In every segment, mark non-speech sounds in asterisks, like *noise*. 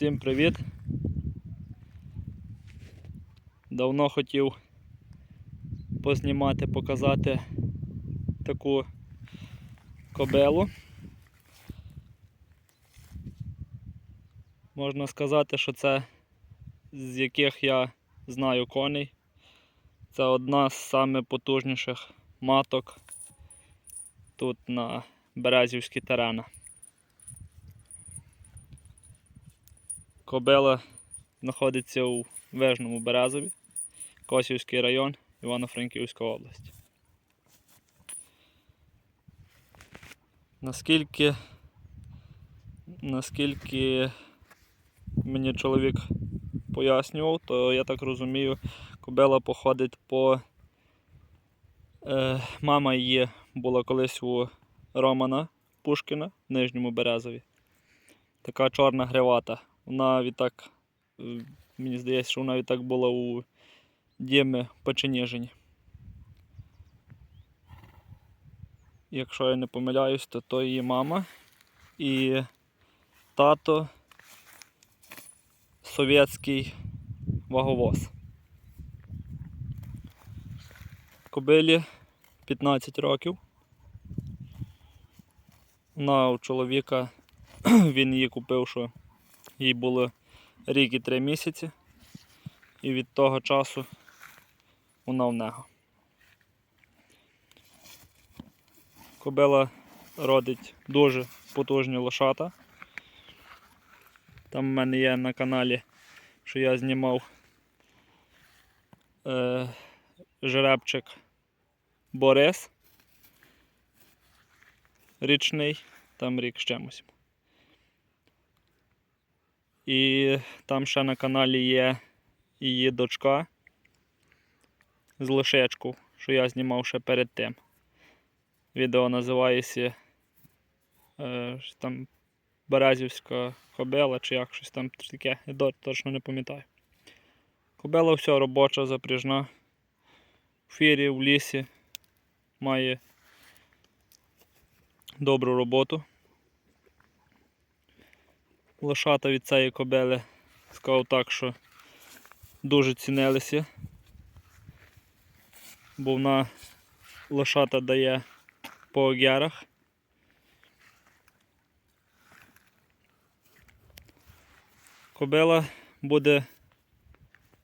Всім привіт! Давно хотів познімати, показати таку кобелу. Можна сказати, що це з яких я знаю коней. Це одна з самих потужніших маток тут на Березівській терена. Кобила знаходиться у Вежному Березові, Косівський район, Івано-Франківська область. Наскільки, наскільки мені чоловік пояснював, то я так розумію, кобила походить по. Е, мама її була колись у Романа Пушкіна в Нижньому Березові. Така чорна гривата. Вона відтак, е, мені здається, що вона відтак була у Діми Печеніжині. Якщо я не помиляюсь, то то її мама і тато совєтський ваговоз. Кобилі 15 років. Вона у чоловіка *clears throat* він її купив, що їй було рік і три місяці. І від того часу вона в нього. Кобила родить дуже потужні лошата. Там в мене є на каналі, що я знімав е, жеребчик Борис. Річний, там рік з чимось. І там ще на каналі є її дочка з лишечку, що я знімав ще перед тим. Відео називається е, там Березівська кобела чи як щось там таке, я точно не пам'ятаю. Кобела все робоча, запряжна. В фірі, в лісі має добру роботу. Лошата від цієї кобели сказав так, що дуже цінилися, бо вона лошата дає по огярах. Кобила буде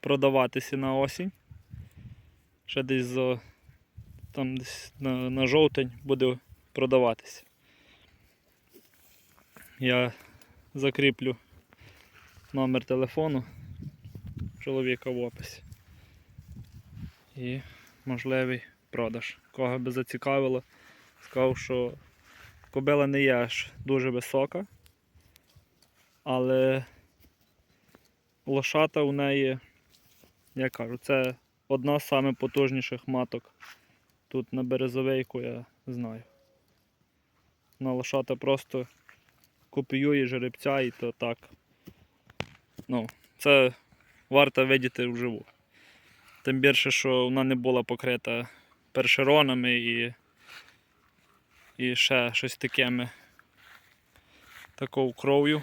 продаватися на осінь. Ще десь за там десь на, на жовтень буде продаватися. Я закріплю номер телефону чоловіка в описі. І можливий продаж. Кого би зацікавило, сказав, що кобила не є аж дуже висока, але лошата у неї, я кажу, це одна з самих потужніших маток тут на березовейку, я знаю. На лошата просто копіює жеребця і то так. Ну, це варто видіти вживу. Тим більше, що вона не була покрита першеронами і, і ще щось такими такою кров'ю.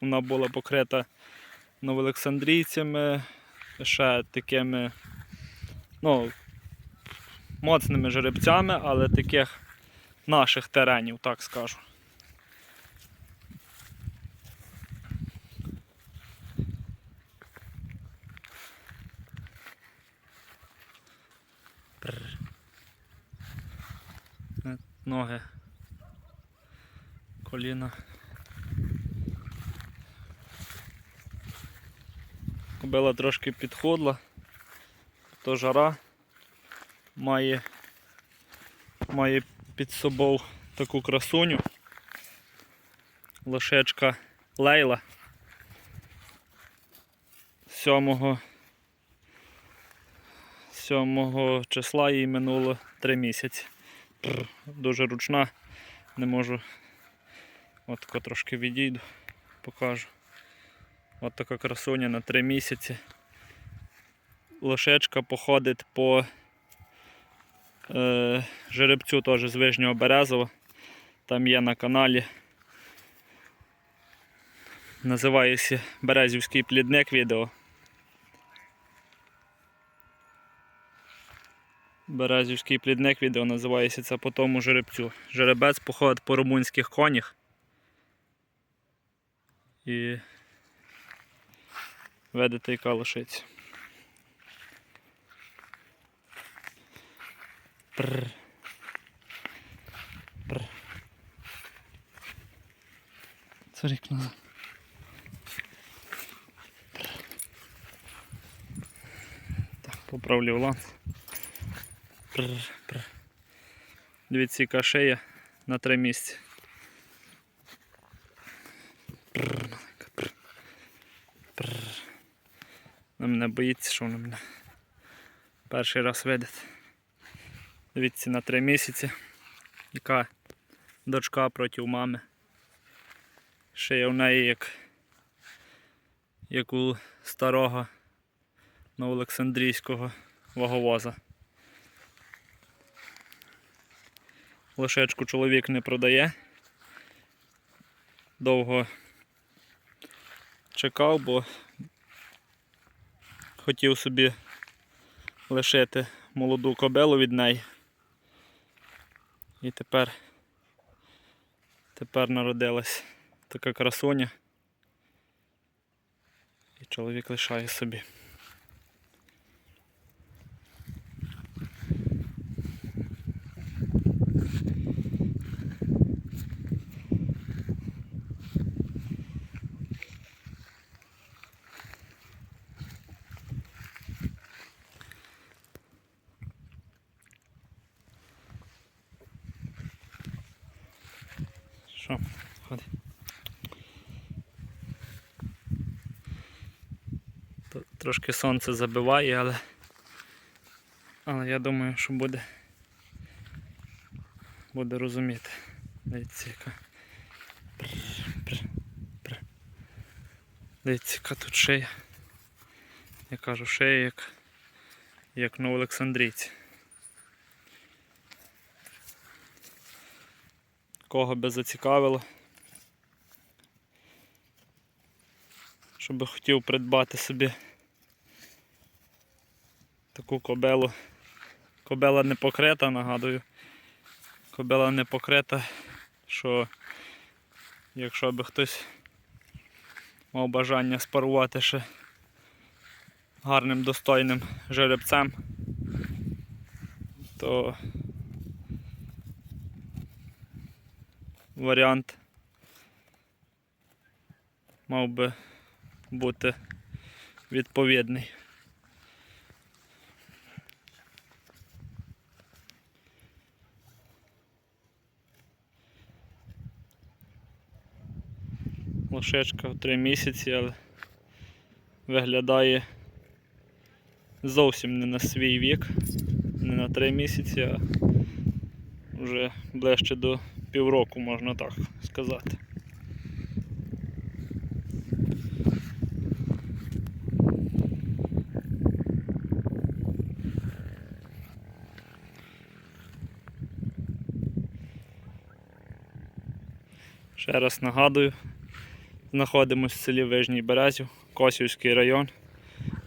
Вона була покрита новоолександрійцями, ще такими, ну, моцними жеребцями, але таких наших теренів, так скажу. Прр. Е, Ноги. Коліна. Кобила трошки підходла, то жара має, має під собою таку красуню. Лошечка Лейла. 7 7 числа їй минуло 3 місяці. Дуже ручна, не можу. От тако трошки відійду, покажу. От така красуня на 3 місяці. Лошечка походить по е, жеребцю теж з Вижнього Березова. Там є на каналі Називається Березівський плідник відео. Березівський плідник відео називається це по тому жеребцю. Жеребець походить по румунських конях. І ведете яка лошиця. Прр. Прр. Царик назад. Так, поправлю ланц. Дивіться, яка шия на три місці. Вона мене боїться, що вона мене перший раз видить. Дивіться на три місяці. Яка дочка проти мами. Шия в неї як, як у старого новоолександрійського ваговоза. Лошечку чоловік не продає. Довго чекав, бо хотів собі лишити молоду кобилу від неї. І тепер, тепер народилась така красуня. І чоловік лишає собі. Що? Ходи. Тут трошки сонце забиває, але. Але я думаю, що буде. Буде розуміти. Дивіться, яка. Дивіться, яка тут шия. Я кажу, шия як, як на Олександрійці. Кого би зацікавило. Щоб хотів придбати собі таку кобелу. Кобела не покрита, нагадую. Кобела не покрита, що якщо би хтось мав бажання спарувати ще гарним достойним жеребцем, то варіант мав би бути відповідний. Лошечка в три місяці, але виглядає зовсім не на свій вік, не на три місяці, а вже ближче до півроку, можна так сказати. Ще раз нагадую, знаходимося в селі Вижній Березів, Косівський район,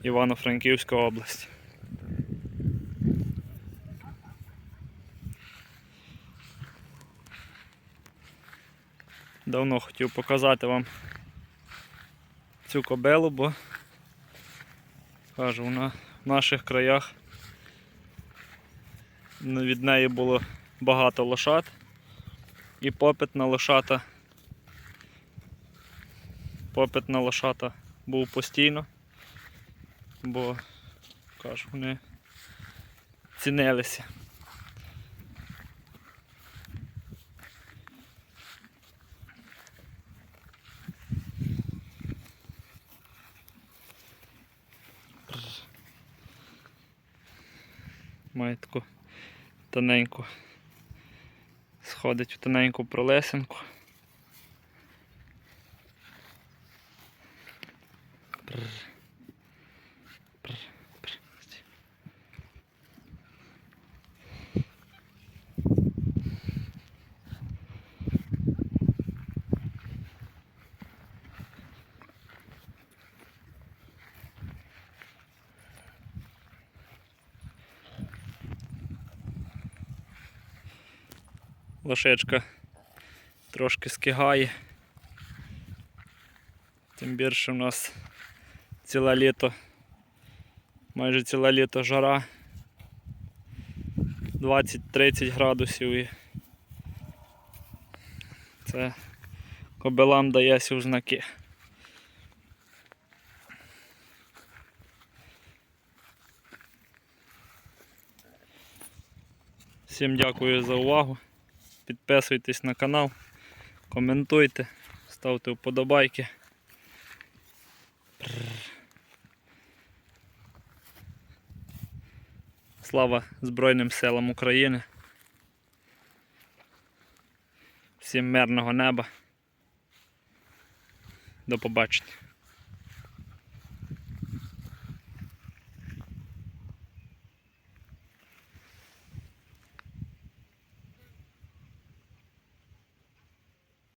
Івано-Франківська область. Давно хотів показати вам цю кобилу, бо кажу, вона в наших краях від неї було багато лошад і попит на лошата. Попит на лошата був постійно, бо кажу, вони цінилися. Має таку тоненьку, сходить в тоненьку пролесенку. Лошечка трошки скигає. Тим більше в нас ціле літо, майже ціле літо жара. 20-30 градусів і це кобилам дає сів знаки. Всім дякую за увагу. Підписуйтесь на канал, коментуйте, ставте вподобайки. Слава Збройним силам України. Всім мирного неба. До побачення.